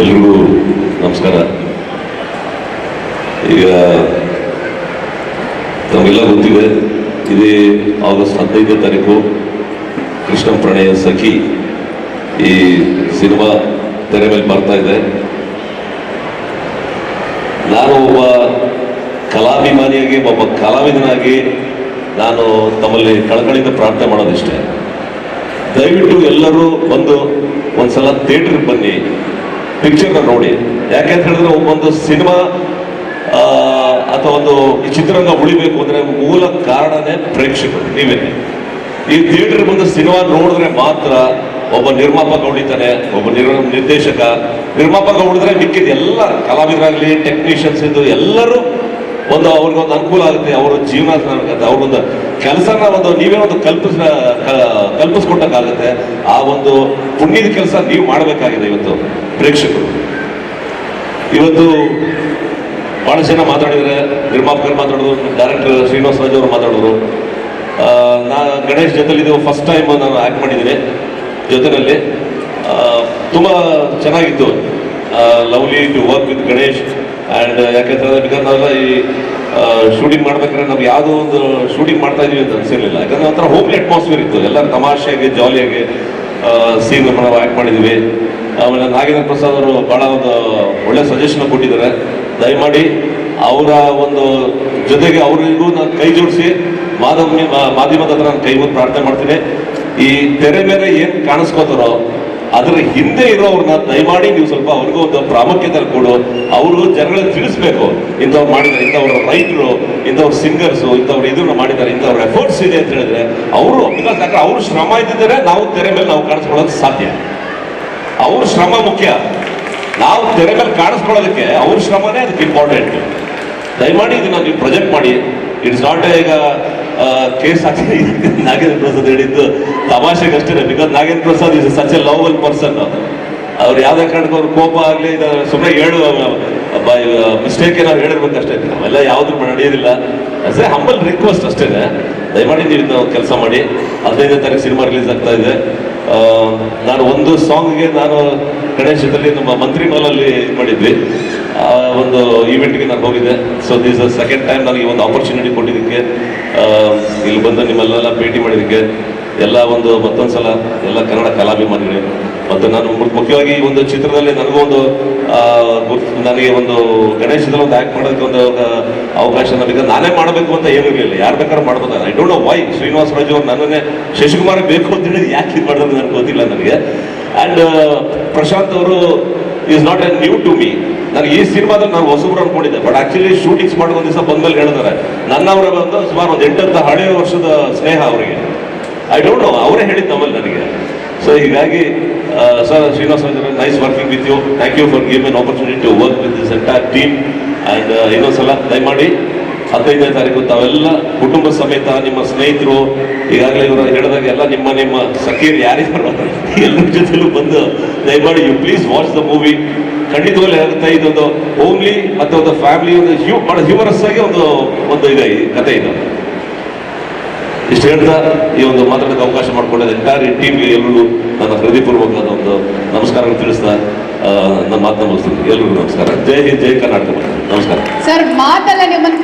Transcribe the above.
ಎಲ್ರಿಗೂ ನಮಸ್ಕಾರ. ಈಗ ತಮಗೆಲ್ಲ ಗೊತ್ತಿದೆ, ಇದೇ ಆಗಸ್ಟ್ ಹದಿನೈದನೇ ತಾರೀಕು ಕೃಷ್ಣ ಪ್ರಣಯ ಸಖಿ ಈ ಸಿನಿಮಾ ತೆರೆ ಮೇಲೆ ಬರ್ತಾ ಇದೆ. ನಾನು ಒಬ್ಬ ಕಲಾಭಿಮಾನಿಯಾಗಿ, ಒಬ್ಬ ಕಲಾವಿದನಾಗಿ ನಾನು ತಮ್ಮಲ್ಲಿ ಕಳಕಳಿಯಿಂದ ಪ್ರಾರ್ಥನೆ ಮಾಡೋದಿಷ್ಟೇ. ದಯವಿಟ್ಟು ಎಲ್ಲರೂ ಬಂದು ಒಂದ್ಸಲ ಥಿಯೇಟ್ರಿಗೆ ಬನ್ನಿ. ಪಿಕ್ಚರ್ನ ನೋಡಿ. ಯಾಕೆಂತ ಹೇಳಿದ್ರೆ ಒಂದು ಸಿನಿಮಾ ಅಥವಾ ಒಂದು ಈ ಚಿತ್ರರಂಗ ಉಳಿಬೇಕು ಅಂದ್ರೆ ಮೂಲ ಕಾರಣನೇ ಪ್ರೇಕ್ಷಕರು, ನೀವೇ. ಈ ಥಿಯೇಟರ್ ಬಂದು ಸಿನಿಮಾ ನೋಡಿದ್ರೆ ಮಾತ್ರ ಒಬ್ಬ ನಿರ್ಮಾಪಕ ಉಳಿತಾನೆ, ಒಬ್ಬ ನಿರ್ ನಿರ್ದೇಶಕ. ನಿರ್ಮಾಪಕ ಉಳಿದ್ರೆ ಮಿಕ್ಕಿದ ಎಲ್ಲ ಕಲಾವಿದರಾಗಲಿ ಟೆಕ್ನಿಷಿಯನ್ಸ್ ಇದ್ದು ಎಲ್ಲರೂ ಒಂದು ಅವ್ರಿಗೊಂದು ಅನುಕೂಲ ಆಗುತ್ತೆ, ಅವರ ಜೀವನ ಅವ್ರೊಂದು ಕೆಲಸನ ಒಂದು ನೀವೇ ಒಂದು ಕಲ್ಪಿಸ ಕಲ್ಪಿಸ್ಕೊಟ್ಟಕ್ಕಾಗುತ್ತೆ. ಆ ಒಂದು ಪುಣ್ಯದ ಕೆಲಸ ನೀವು ಮಾಡಬೇಕಾಗಿದೆ ಇವತ್ತು ಪ್ರೇಕ್ಷಕರು. ಇವತ್ತು ಬಹಳ ಜನ ಮಾತಾಡಿದರೆ, ನಿರ್ಮಾಪಕರು ಮಾತಾಡೋದು, ಡೈರೆಕ್ಟರ್ ಶ್ರೀನಿವಾಸ ರಾಜ್ ಅವರು ಮಾತಾಡೋದು ನಾ ಗಣೇಶ್ ಜೊತೆಲಿ ಇದು ಫಸ್ಟ್ ಟೈಮ್ ನಾನು ಆ್ಯಕ್ಟ್ ಮಾಡಿದ್ದೀನಿ ಜೊತೆಯಲ್ಲಿ ತುಂಬ ಚೆನ್ನಾಗಿತ್ತು. Lovely to work with Ganesh. And ಯಾಕೆಂತಂದ್ರೆ ಬಿಕಾಸ್ ನಾವೆಲ್ಲ ಈ ಶೂಟಿಂಗ್ ಮಾಡ್ಬೇಕಾದ್ರೆ ನಾವು ಯಾವುದೋ ಒಂದು ಶೂಟಿಂಗ್ ಮಾಡ್ತಾ ಇದೀವಿ ಅಂತ ಅನ್ಸಿರ್ಲಿಲ್ಲ. ಯಾಕಂದ್ರೆ ಒಂಥರ ಹೋಮ್ಲಿ ಅಟ್ಮಾಸ್ಫಿಯರ್ ಇತ್ತು. ಎಲ್ಲ ತಮಾಷೆಯಾಗಿ ಜಾಲಿಯಾಗಿ ಸೀನ್ ನಾವು ಆ್ಯಕ್ಟ್ ಮಾಡಿದ್ವಿ. ಆಮೇಲೆ ನಾಗೇಂದ್ರ ಪ್ರಸಾದ್ ಅವರು ಬಹಳ ಒಂದು ಒಳ್ಳೆ ಸಜೆಷನ್ ಕೊಟ್ಟಿದ್ದಾರೆ. ದಯಮಾಡಿ ಅವರ ಒಂದು ಜೊತೆಗೆ ಅವರಿಗೂ ನಾನು ಕೈ ಜೋಡಿಸಿ ಮಾಧವ್ ಮಾಧ್ಯಮದ ಹತ್ರ ನಾನು ಕೈ ಮುಂದೆ ಪ್ರಾರ್ಥನೆ ಮಾಡ್ತೀನಿ. ಈ ತೆರೆ ಮೇಲೆ ಏನು ಕಾಣಿಸ್ಕೋತಾರೋ ಅದರ ಹಿಂದೆ ಇರೋರನ್ನ ದಯಮಾಡಿ ನೀವು ಸ್ವಲ್ಪ ಅವ್ರಿಗೂ ಒಂದು ಪ್ರಾಮುಖ್ಯತೆ ಕೊಡು. ಅವರು ಜನಗಳ ತಿಳಿಸ್ಬೇಕು. ಇಂಥವ್ರು ಮಾಡಿದ್ದಾರೆ, ಇಂಥವ್ರ ರೈತರು, ಇಂಥವ್ರ ಸಿಂಗರ್ಸು, ಇಂಥವ್ರು ಇದನ್ನ ಮಾಡಿದ್ದಾರೆ, ಇಂಥವ್ರ ಎಫರ್ಟ್ಸ್ ಇದೆ ಅಂತ ಹೇಳಿದ್ರೆ ಅವರು ಬಿಕಾಸ್ ಯಾಕಂದ್ರೆ ಅವ್ರ ಶ್ರಮ ಇದ್ದಿದ್ದರೆ ನಾವು ತೆರೆ ಮೇಲೆ ನಾವು ಕಾಣಿಸ್ಕೊಳ್ಳೋದು ಸಾಧ್ಯ. ಅವ್ರ ಶ್ರಮ ಮುಖ್ಯ. ನಾವು ತೆರೆ ಮೇಲೆ ಕಾಣಿಸ್ಕೊಳ್ಳೋದಕ್ಕೆ ಅವ್ರ ಶ್ರಮನೇ ಅದಕ್ಕೆ ಇಂಪಾರ್ಟೆಂಟ್ ದಯಮಾಡಿ ಇದನ್ನ ನೀವು ಪ್ರೊಜೆಕ್ಟ್ ಮಾಡಿ. ಇಟ್ಸ್ ನಾಟ್ ಈಗ ಕೇಸ್ ಹಾಕಿ ನಾಗೇಂದ್ರ ಪ್ರಸಾದ್ ಹೇಳಿದ್ದು ತಮಾಷೆಗಷ್ಟೇ because Nagendra Prasad is such a lovable person ಅವ್ರು ಯಾವುದೇ ಕಾರಣಕ್ಕೂ ಅವ್ರ ಕೋಪ ಆಗಲಿ ಸುಮ್ಮನೆ ಹೇಳು ಮಿಸ್ಟೇಕ್ ಏನಾದ್ರು ಹೇಳಿರ್ಬೇಕಷ್ಟೇ. ನಾವೆಲ್ಲ ಯಾವ್ದು ನಡೆಯೋದಿಲ್ಲ. ಅಷ್ಟೇ ಹಂಬಲ್ ರಿಕ್ವೆಸ್ಟ್ ಅಷ್ಟೇ. ದಯಮಾಡಿ ನೀವು ಇದನ್ನ ಕೆಲಸ ಮಾಡಿ. ಹದಿನೈದನೇ ತಾರೀಕು ಸಿನಿಮಾ ರಿಲೀಸ್ ಆಗ್ತಾ ಇದೆ. ನಾನು ಒಂದು ಸಾಂಗ್ಗೆ ನಾನು ಗಣೇಶದಲ್ಲಿ ನಮ್ಮ ಮಂತ್ರಿ ಮಾಲಲ್ಲಿ ಇದು ಮಾಡಿದ್ವಿ. ಆ, ಒಂದು ಈವೆಂಟ್ಗೆ ನಾನು ಹೋಗಿದ್ದೆ. ಸೊ ದಿಸ್ ಸೆಕೆಂಡ್ ಟೈಮ್ ನನಗೆ ಒಂದು ಆಪರ್ಚುನಿಟಿ ಕೊಟ್ಟಿದ್ದಕ್ಕೆ. ಇಲ್ಲಿ ಬಂದು ನಿಮ್ಮೆಲ್ಲ ಭೇಟಿ ಮಾಡಿದಕ್ಕೆ ಎಲ್ಲ ಒಂದು ಮತ್ತೊಂದು ಸಲ ಎಲ್ಲ ಕನ್ನಡ ಕಲಾಭಿಮಾನಿಗಳೇ ಮತ್ತು ನಾನು ಮುಖ್ಯವಾಗಿ ಈ ಒಂದು ಚಿತ್ರದಲ್ಲಿ ನನಗೂ ಒಂದು ನನಗೆ ಒಂದು ಗಣೇಶದಲ್ಲಿ ಒಂದು ಆ್ಯಕ್ಟ್ ಮಾಡೋದಕ್ಕೆ ಒಂದು ಅವಕಾಶ ನನಗೆ ನಾನೇ ಮಾಡಬೇಕು ಅಂತ ಏನೂ ಇರಲಿಲ್ಲ. ಯಾರು ಬೇಕಾದ್ರೂ ಮಾಡ್ಬೋದು. I don't know why Srinivasa Raju ಅವ್ರು ನನ್ನನ್ನೇ ಶಶಿಕುಮಾರ್ ಬೇಕು ಅಂತ ಹೇಳಿದ್ರೆ ಯಾಕೆ ಇದು ಮಾಡೋದು ನನಗೆ ಗೊತ್ತಿಲ್ಲ ನನಗೆ. ಆ್ಯಂಡ್ ಪ್ರಶಾಂತ್ ಅವರು is not a new to me ನನಗೆ ಈ ಸಿನಿಮಾದಲ್ಲಿ ನಾನು ಹೊಸಬ್ರು ಅನ್ಕೊಂಡಿದ್ದೆ. ಬಟ್ ಆಕ್ಚುಲಿ ಶೂಟಿಂಗ್ಸ್ ಮಾಡಿ ಒಂದು ದಿವಸ ಬಂದ್ಮೇಲೆ ಹೇಳಿದ್ದಾರೆ ನನ್ನವರ ಬಂದು ಸುಮಾರು ಒಂದು ಎಂಟತ್ತು ಹಳೆಯ ವರ್ಷದ ಸ್ನೇಹ ಅವರಿಗೆ. ಐ ಡೋಂಟ್ ನೋ ಅವರೇ ಹೇಳಿದ್ದು ನಮ್ಮಲ್ಲಿ ನನಗೆ. ಸೊ ಹೀಗಾಗಿ sir, Srinivasa nice working with you thank you for give an opportunity to work with this entire team and ಇನ್ನೊಂದ್ಸಲ ದಯಮಾಡಿ ಹದಿನೈದನೇ ತಾರೀಕು ತಾವೆಲ್ಲ ಕುಟುಂಬ ಸಮೇತ ನಿಮ್ಮ ಸ್ನೇಹಿತರು, ಈಗಾಗಲೇ ಇವರು ಹೇಳಿದಾಗ ಎಲ್ಲ ನಿಮ್ಮ ನಿಮ್ಮ ಸಖಿಯರು ಯಾರಿದ್ದಾರೆ ಎಲ್ಲರ ಜೊತೆಲೂ ಬಂದು ದಯಮಾಡಿ you please watch the movie ಖಂಡಿತವಾಗ್ಲೂ ಹೇಳ್ತಾ ಇದೊಂದು ಓಮ್ಲಿ ಮತ್ತು ಒಂದು ಫ್ಯಾಮಿಲಿ ಒಂದು ಹ್ಯೂ ಬಹಳ ಹ್ಯೂಮರಸ್ ಆಗಿ ಒಂದು ಒಂದು ಇದೆ ಈ ಕತೆ ಇದು. ಇಷ್ಟು ಹೇಳ್ತಾ ಈ ಒಂದು ಮಾತಾಡೋಕ್ಕೆ ಅವಕಾಶ ಮಾಡಿಕೊಂಡಿದ್ದ ಎಂಟೈರ್ ಟೀಮ್ಗೆ ಎಲ್ಲರೂ ನನ್ನ ಹೃದಯಪೂರ್ವಕವಾದ ಒಂದು ನಮಸ್ಕಾರ ತಿಳಿಸ್ತಾ ನಮ್ಮ ಮಾತನ್ನು ಮುಗಿಸ್ತೀನಿ. ಎಲ್ರಿಗೂ ನಮಸ್ಕಾರ. ಜೈ ಹಿಂದ್, ಜೈ ಕರ್ನಾಟಕ. ನಮಸ್ಕಾರ. ಸರ್ ಮಾತಲ್ಲ ನಿಮ್ಮನ್ನ